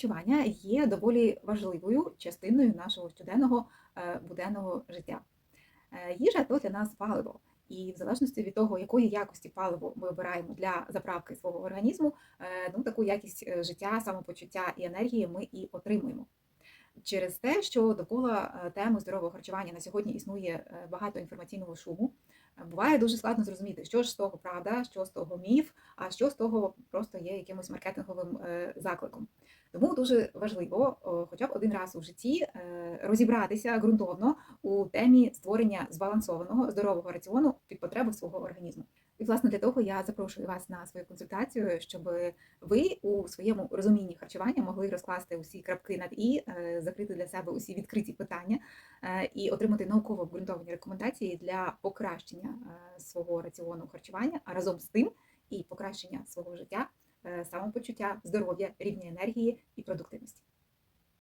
харчування є доволі важливою частиною нашого щоденного е, буденного життя. Е, Їжа то для нас паливо. І в залежності від того, якої якості паливо ми обираємо для заправки свого організму, е, ну таку якість життя, самопочуття і енергії ми і отримуємо. Через те, що довкола теми здорового харчування на сьогодні існує багато інформаційного шуму, буває дуже складно зрозуміти, що ж з того правда, що з того міф, а що з того просто є якимось маркетинговим закликом. Тому дуже важливо, хоча б один раз у житті, е, розібратися ґрунтовно у темі створення збалансованого здорового раціону під потреби свого організму. І власне для того я запрошую вас на свою консультацію, щоб ви у своєму розумінні харчування могли розкласти усі крапки над і, е, закрити для себе усі відкриті питання е, і отримати науково обґрунтовані рекомендації для покращення свого раціону харчування, а разом з тим і покращення свого життя, самопочуття, здоров'я, рівня енергії і продуктивності.